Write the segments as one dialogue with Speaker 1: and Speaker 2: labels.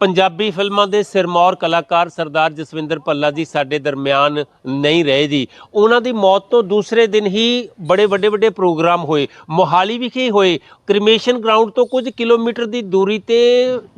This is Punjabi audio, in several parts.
Speaker 1: ਪੰਜਾਬੀ ਫਿਲਮਾਂ ਦੇ ਸਿਰਮੌਰ ਕਲਾਕਾਰ ਸਰਦਾਰ ਜਸਵਿੰਦਰ ਭੱਲਾ ਜੀ ਸਾਡੇ ਦਰਮਿਆਨ ਨਹੀਂ ਰਹੇ ਜੀ। ਉਹਨਾਂ ਦੀ ਮੌਤ ਤੋਂ ਦੂਸਰੇ ਦਿਨ ਹੀ ਬੜੇ ਵੱਡੇ ਵੱਡੇ ਪ੍ਰੋਗਰਾਮ ਹੋਏ। ਮੋਹਾਲੀ ਵਿਖੇ ਹੋਏ। ਕ੍ਰਿਮੇਸ਼ਨ ਗਰਾਊਂਡ ਤੋਂ ਕੁਝ ਕਿਲੋਮੀਟਰ ਦੀ ਦੂਰੀ ਤੇ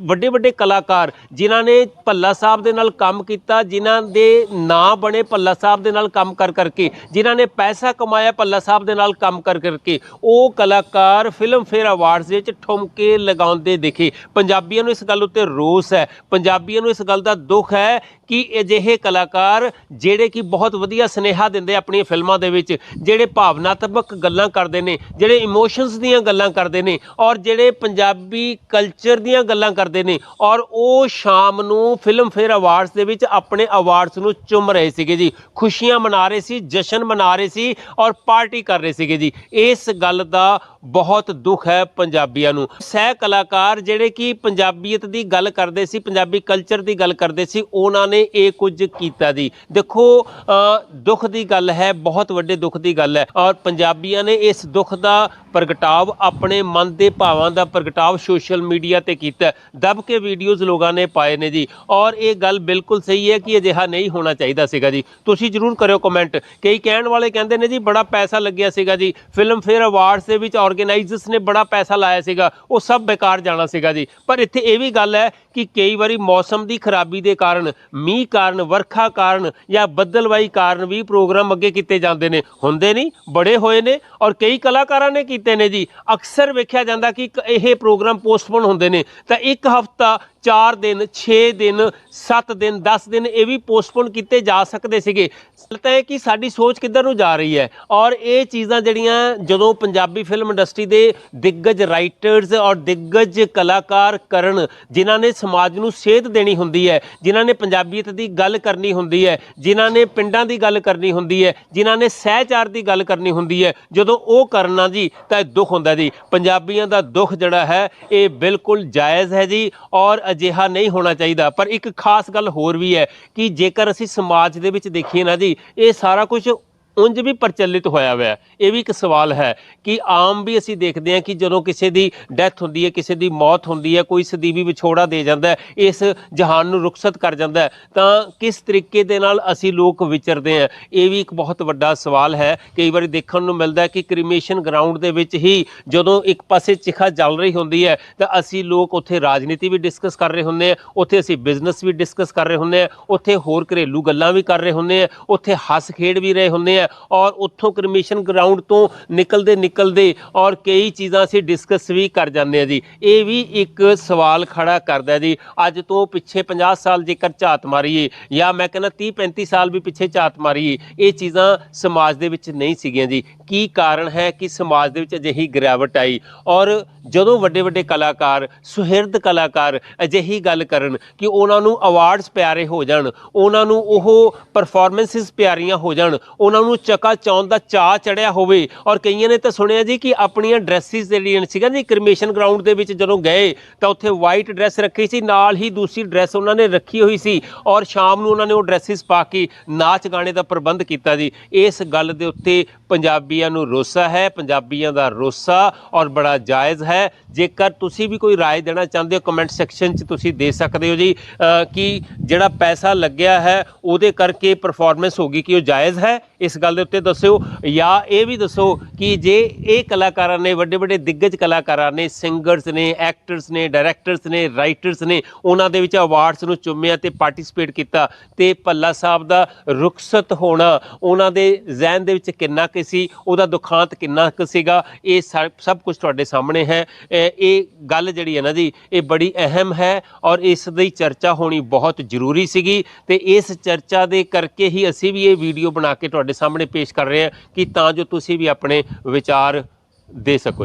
Speaker 1: ਵੱਡੇ ਵੱਡੇ ਕਲਾਕਾਰ, ਜਿਨ੍ਹਾਂ ਨੇ ਭੱਲਾ ਸਾਹਿਬ ਦੇ ਨਾਲ ਕੰਮ ਕੀਤਾ, ਜਿਨ੍ਹਾਂ ਦੇ ਨਾਂ ਬਣੇ ਭੱਲਾ ਸਾਹਿਬ ਦੇ ਨਾਲ ਕੰਮ ਕਰ ਕਰਕੇ, ਜਿਨ੍ਹਾਂ ਨੇ ਪੈਸਾ ਕਮਾਇਆ ਭੱਲਾ ਸਾਹਿਬ ਦੇ ਨਾਲ ਕੰਮ ਕਰ ਕਰਕੇ, ਉਹ ਕਲਾਕਾਰ ਫਿਲਮ ਫੇਅਰ ਅਵਾਰਡਸ ਵਿੱਚ ਠੁਮਕੇ ਲਗਾਉਂਦੇ ਦਿਖੇ। ਪੰਜਾਬੀਆਂ ਨੂੰ ਇਸ ਗੱਲ ਉੱਤੇ ਰੋਸ ਹੈ। ਪੰਜਾਬੀਆਂ ਨੂੰ ਇਸ ਗੱਲ ਦਾ ਦੁੱਖ ਹੈ ਕਿ ਅਜਿਹੇ ਕਲਾਕਾਰ ਜਿਹੜੇ ਕਿ ਬਹੁਤ ਵਧੀਆ ਸੁਨੇਹਾ ਦਿੰਦੇ ਆਪਣੀਆਂ ਫਿਲਮਾਂ ਦੇ ਵਿੱਚ, ਜਿਹੜੇ ਭਾਵਨਾਤਮਕ ਗੱਲਾਂ ਕਰਦੇ ਨੇ, ਜਿਹੜੇ ਇਮੋਸ਼ਨਸ ਦੀਆਂ ਗੱਲਾਂ ਕਰਦੇ ਨੇ ਔਰ ਜਿਹੜੇ ਪੰਜਾਬੀ ਕਲਚਰ ਦੀਆਂ ਗੱਲਾਂ ਕਰਦੇ ਨੇ ਔਰ ਉਹ ਸ਼ਾਮ ਨੂੰ ਫਿਲਮ ਫੇਅਰ ਅਵਾਰਡਸ ਦੇ ਵਿੱਚ ਆਪਣੇ ਅਵਾਰਡਸ ਨੂੰ ਚੁੰਮ ਰਹੇ ਸੀਗੇ ਜੀ। ਖੁਸ਼ੀਆਂ ਮਨਾ ਰਹੇ ਸੀ, ਜਸ਼ਨ ਮਨਾ ਰਹੇ ਸੀ ਔਰ ਪਾਰਟੀ ਕਰ ਰਹੇ ਸੀਗੇ ਜੀ। ਇਸ ਗੱਲ ਦਾ ਬਹੁਤ ਦੁੱਖ ਹੈ ਪੰਜਾਬੀਆਂ ਨੂੰ। ਸਹਿ ਕਲਾਕਾਰ ਜਿਹੜੇ ਕਿ ਪੰਜਾਬੀਅਤ ਦੀ ਗੱਲ ਕਰਦੇ ਸੀ, ਪੰਜਾਬੀ ਕਲਚਰ ਦੀ ਗੱਲ ਕਰਦੇ ਸੀ, ਉਹਨਾਂ ਨੇ ਇਹ ਕੁਝ ਕੀਤਾ ਜੀ। ਦੇਖੋ ਦੁੱਖ ਦੀ ਗੱਲ ਹੈ, ਬਹੁਤ ਵੱਡੇ ਦੁੱਖ ਦੀ ਗੱਲ ਹੈ। ਔਰ ਪੰਜਾਬੀਆਂ ਨੇ ਇਸ ਦੁੱਖ ਦਾ ਪ੍ਰਗਟਾਵ, ਆਪਣੇ ਮਨ ਦੇ ਭਾਵਾਂ ਦਾ ਪ੍ਰਗਟਾਵ ਸੋਸ਼ਲ ਮੀਡੀਆ ਤੇ ਕੀਤਾ। ਹੈ। ਦਬ ਕੇ ਵੀਡੀਓਜ਼ ਲੋਕਾਂ ਨੇ ਪਾਏ ਨੇ ਜੀ। ਔਰ ਇਹ ਗੱਲ ਬਿਲਕੁਲ ਸਹੀ ਹੈ ਕਿ ਅਜਿਹਾ ਨਹੀਂ ਹੋਣਾ ਚਾਹੀਦਾ ਸੀਗਾ ਜੀ। ਤੁਸੀਂ ਜਰੂਰ ਕਰਿਓ ਕਮੈਂਟ ਕਈ ਕਹਿਣ ਵਾਲੇ ਕਹਿੰਦੇ ਨੇ ਜੀ, ਬੜਾ ਪੈਸਾ ਲੱਗਿਆ ਸੀਗਾ ਜੀ। ਫਿਲਮ ਫੇਅਰ ਅਵਾਰਡਸ ਦੇ ਵਿੱਚ ਆਰਗੇਨਾਈਜ਼ਰਸ ਨੇ ਬੜਾ ਪੈਸਾ ਲਾਇਆ ਸੀਗਾ। ਉਹ ਸਭ ਬੇਕਾਰ ਜਾਣਾ ਸੀਗਾ ਜੀ। ਪਰ ਇੱਥੇ ਇਹ ਵੀ ਗੱਲ ਹੈ ਕਿ ਕਈ ਵਾਰੀ ਮੌਸਮ ਦੀ ਖਰਾਬੀ ਦੇ ਕਾਰਨ, ਮੀਂਹ ਕਾਰਨ, ਵਰਖਾ ਕਾਰਨ ਜਾਂ ਬੱਦਲਵਾਈ ਕਾਰਨ ਵੀ ਪ੍ਰੋਗਰਾਮ ਅੱਗੇ ਕੀਤੇ ਜਾਂਦੇ ਨੇ। ਹੁੰਦੇ ਨਹੀਂ, ਬੜੇ ਹੋਏ ਨੇ ਔਰ ਕਈ ਕਲਾਕਾਰਾਂ ਨੇ ਕੀਤੇ ਨੇ ਜੀ। ਅਕਸਰ ਵੇਖਿਆ ਜਾਂਦਾ ਕਿ ਇਹ ਪ੍ਰੋਗਰਾਮ ਪੋਸਟਪੋਨ ਹੁੰਦੇ ਨੇ। ਤਾਂ ਇੱਕ ਹਫਤਾ 4 ਦਿਨ 6 ਦਿਨ 7 ਦਿਨ 10 ਦਿਨ ਇਹ ਵੀ ਪੋਸਟਪੋਨ ਕੀਤੇ ਜਾ ਸਕਦੇ ਸੀਗੇ। ਤਾਂ ਇਹ ਕਿ ਸਾਡੀ ਸੋਚ ਕਿੱਧਰ ਨੂੰ ਜਾ ਰਹੀ ਹੈ? ਔਰ ਇਹ ਚੀਜ਼ਾਂ ਜਿਹੜੀਆਂ ਜਦੋਂ ਪੰਜਾਬੀ ਫਿਲਮ ਇੰਡਸਟਰੀ ਦੇ ਦਿੱਗਜ ਰਾਈਟਰਸ ਔਰ ਦਿੱਗਜ ਕਲਾਕਾਰ ਕਰਨ, ਜਿਨ੍ਹਾਂ ਨੇ ਸਮਾਜ ਨੂੰ ਸੇਧ ਦੇਣੀ ਹੁੰਦੀ ਹੈ, ਜਿਨ੍ਹਾਂ ਨੇ ਪੰਜਾਬੀਅਤ ਦੀ ਗੱਲ ਕਰਨੀ ਹੁੰਦੀ ਹੈ, ਜਿਨ੍ਹਾਂ ਨੇ ਪਿੰਡਾਂ ਦੀ ਗੱਲ ਕਰਨੀ ਹੁੰਦੀ ਹੈ, ਜਿਨ੍ਹਾਂ ਨੇ ਸਹਿਚਾਰ ਦੀ ਗੱਲ ਕਰਨੀ ਹੁੰਦੀ ਹੈ, ਜਦੋਂ ਉਹ ਕਰਨਾ ਜੀ, ਤਾਂ ਇਹ ਦੁੱਖ ਹੁੰਦਾ ਜੀ। ਪੰਜਾਬੀਆਂ ਦਾ ਦੁੱਖ ਜਿਹੜਾ ਹੈ, ਇਹ ਬਿਲਕੁਲ ਜਾਇਜ਼ ਹੈ ਜੀ। ਔਰ ਅਜਿਹਾ ਨਹੀਂ ਹੋਣਾ ਚਾਹੀਦਾ। ਪਰ ਇੱਕ ਖਾਸ ਗੱਲ ਹੋਰ ਵੀ ਹੈ ਕਿ ਜੇਕਰ ਅਸੀਂ ਸਮਾਜ ਦੇ ਵਿੱਚ ਦੇਖੀਏ ਨਾ ਜੀ, ਇਹ ਸਾਰਾ ਕੁਝ ਉਂਝ ਵੀ ਪ੍ਰਚਲਿਤ ਹੋਇਆ ਹੋਇਆ ਇਹ ਵੀ ਇੱਕ ਸਵਾਲ ਹੈ ਕਿ ਆਮ ਵੀ ਅਸੀਂ ਦੇਖਦੇ ਹਾਂ ਕਿ ਜਦੋਂ ਕਿਸੇ ਦੀ ਡੈਥ ਹੁੰਦੀ ਹੈ, ਕਿਸੇ ਦੀ ਮੌਤ ਹੁੰਦੀ ਹੈ, ਕੋਈ ਸਦੀਵੀ ਵਿਛੋੜਾ ਦੇ ਜਾਂਦਾ ਹੈ, ਇਸ ਜਹਾਨ ਨੂੰ ਰੁਖਸਤ ਕਰ ਜਾਂਦਾ ਹੈ, ਤਾਂ ਕਿਸ ਤਰੀਕੇ ਦੇ ਨਾਲ ਅਸੀਂ ਲੋਕ ਵਿਚਰਦੇ ਹਾਂ? ਇਹ ਵੀ ਇੱਕ ਬਹੁਤ ਵੱਡਾ ਸਵਾਲ ਹੈ। ਕਈ ਵਾਰੀ ਦੇਖਣ ਨੂੰ ਮਿਲਦਾ ਹੈ ਕਿ ਕ੍ਰੀਮੇਸ਼ਨ ਗਰਾਊਂਡ ਦੇ ਵਿੱਚ ਹੀ ਜਦੋਂ ਇੱਕ ਪਾਸੇ ਚਿਖਾ ਜਲ ਰਹੀ ਹੁੰਦੀ ਹੈ, ਤਾਂ ਅਸੀਂ ਲੋਕ ਉੱਥੇ ਰਾਜਨੀਤੀ ਵੀ ਡਿਸਕਸ ਕਰ ਰਹੇ ਹੁੰਦੇ ਆ ਉੱਥੇ ਅਸੀਂ ਬਿਜ਼ਨਸ ਵੀ ਡਿਸਕਸ ਕਰ ਰਹੇ ਹੁੰਦੇ ਆ ਉੱਥੇ ਹੋਰ ਘਰੇਲੂ ਗੱਲਾਂ ਵੀ ਕਰ ਰਹੇ ਹੁੰਦੇ ਆ ਉੱਥੇ ਹੱਸ ਖੇਡ ਵੀ ਰਹੇ ਹੁੰਦੇ ਆ ਔਰ ਉੱਥੋਂ ਕ੍ਰਿਮੇਸ਼ਨ ਗਰਾਊਂਡ ਤੋਂ ਨਿਕਲਦੇ ਨਿਕਲਦੇ ਔਰ ਕਈ ਚੀਜ਼ਾਂ ਅਸੀਂ ਡਿਸਕਸ ਵੀ ਕਰ ਜਾਂਦੇ ਆ ਜੀ। ਇਹ ਵੀ ਇੱਕ ਸਵਾਲ ਖੜਾ ਕਰਦਾ ਜੀ। ਅੱਜ ਤੋਂ ਪਿੱਛੇ 50 ਸਾਲ ਜੇਕਰ ਝਾਤ ਮਾਰੀਏ ਜਾਂ ਮੈਂ ਕਹਿੰਦਾ 30 35 ਸਾਲ ਵੀ ਪਿੱਛੇ ਝਾਤ ਮਾਰੀਏ, ਇਹ ਚੀਜ਼ਾਂ ਸਮਾਜ ਦੇ ਵਿੱਚ ਨਹੀਂ ਸੀਗੀਆਂ ਜੀ। ਕੀ ਕਾਰਨ ਹੈ ਕਿ ਸਮਾਜ ਦੇ ਵਿੱਚ ਅਜਿਹੀ ਗਿਰਾਵਟ ਆਈ? ਔਰ ਜਦੋਂ ਵੱਡੇ ਵੱਡੇ ਕਲਾਕਾਰ, ਸੁਹਿਰਦ ਕਲਾਕਾਰ ਅਜਿਹੀ ਗੱਲ ਕਰਨ ਕਿ ਉਹਨਾਂ ਨੂੰ ਅਵਾਰਡਸ ਪਿਆਰੇ ਹੋ ਜਾਣ, ਉਹਨਾਂ ਨੂੰ ਉਹ ਪਰਫਾਰਮੈਂਸਿਸ ਪਿਆਰੀਆਂ ਹੋ ਜਾਣ, ਉਹਨਾਂ ਨੂੰ ਚਕਾ ਚੌਂਦ ਦਾ ਚਾਹ ਚੜਿਆ ਹੋਵੇ ਔਰ ਕਈਆਂ ਨੇ ਤਾਂ ਸੁਣਿਆ ਜੀ ਕਿ ਆਪਣੀਆਂ ਡਰੈਸਿਸ ਜਿਹੜੀਆਂ ਸੀਗਾ ਜੀ ਕ੍ਰਿਮੇਸ਼ਨ ਗਰਾਊਂਡ ਦੇ ਵਿੱਚ ਜਦੋਂ ਗਏ ਤਾਂ ਉੱਥੇ ਵਾਈਟ ਡਰੈਸ ਰੱਖੀ ਸੀ ਨਾਲ ਹੀ ਦੂਸਰੀ ਡਰੈਸ ਉਹਨਾਂ ਨੇ ਰੱਖੀ ਹੋਈ ਸੀ ਔਰ ਸ਼ਾਮ ਨੂੰ ਉਹਨਾਂ ਨੇ ਉਹ ਡਰੈਸਿਸ ਪਾ ਕੇ ਨਾਚ ਗਾਣੇ ਦਾ ਪ੍ਰਬੰਧ ਕੀਤਾ ਜੀ ਇਸ ਗੱਲ ਦੇ ਉੱਤੇ ਪੰਜਾਬੀਆਂ ਨੂੰ ਰੋਸਾ ਹੈ ਪੰਜਾਬੀਆਂ ਦਾ ਰੋਸਾ ਔਰ ਬੜਾ ਜਾਇਜ਼ ਹੈ ਜੇਕਰ ਤੁਸੀਂ ਵੀ ਕੋਈ رائے ਦੇਣਾ ਚਾਹੁੰਦੇ ਹੋ ਕਮੈਂਟ ਸੈਕਸ਼ਨ 'ਚ ਤੁਸੀਂ ਦੇ ਸਕਦੇ ਹੋ ਜੀ ਅ, ਕਿ ਜਿਹੜਾ ਪੈਸਾ ਲੱਗਿਆ ਹੈ ਉਹਦੇ ਕਰਕੇ ਪਰਫਾਰਮੈਂਸ ਹੋਗੀ ਕਿ ਉਹ ਜਾਇਜ਼ ਹੈ ਇਸ ਗੱਲ ਦੇ ਉੱਤੇ ਦੱਸਿਓ ਜਾਂ ਇਹ ਵੀ ਦੱਸੋ ਕਿ ਜੇ ਇਹ ਕਲਾਕਾਰਾਂ ਨੇ, ਵੱਡੇ ਵੱਡੇ ਦਿੱਗਜ ਕਲਾਕਾਰਾਂ ਨੇ, ਸਿੰਗਰਸ ਨੇ, ਐਕਟਰਸ ਨੇ, ਡਾਇਰੈਕਟਰਸ ਨੇ, ਰਾਈਟਰਸ ਨੇ, ਉਹਨਾਂ ਦੇ ਵਿੱਚ ਅਵਾਰਡਸ ਨੂੰ ਚੁੰਮਿਆ ਤੇ ਪਾਰਟਿਸਿਪੇਟ ਕੀਤਾ ਤੇ ਭੱਲਾ ਸਾਹਿਬ ਦਾ ਰੁਖਸਤ ਹੋਣਾ, ਉਹਨਾਂ ਦੇ ਜ਼ਿਹਨ ਦੇ ਵਿੱਚ ਕਿੰਨਾ ਕੁ ਸੀ, ਉਹਦਾ ਦੁਖਾਂਤ ਕਿੰਨਾ ਕੁ ਸੀਗਾ, ਇਹ ਸਭ ਸਭ ਕੁਝ ਤੁਹਾਡੇ ਸਾਹਮਣੇ ਹੈ। ਇਹ ਗੱਲ ਜਿਹੜੀ ਹੈ ਨਾ ਜੀ, ਇਹ ਬੜੀ ਅਹਿਮ ਹੈ ਔਰ ਇਸ ਦੀ ਚਰਚਾ ਹੋਣੀ ਬਹੁਤ ਜ਼ਰੂਰੀ ਸੀਗੀ ਤੇ ਇਸ ਚਰਚਾ ਦੇ ਕਰਕੇ ਹੀ ਅਸੀਂ ਵੀ ਇਹ ਵੀਡੀਓ ਬਣਾ ਕੇ ਤੁਹਾਡੇ ਸਾਹਮਣੇ ਸਾਹਮਣੇ ਪੇਸ਼ ਕਰ ਰਹੇ ਹਾਂ ਕਿ ਤਾਂ ਜੋ ਤੁਸੀਂ ਵੀ ਆਪਣੇ ਵਿਚਾਰ ਦੇ ਸਕੋ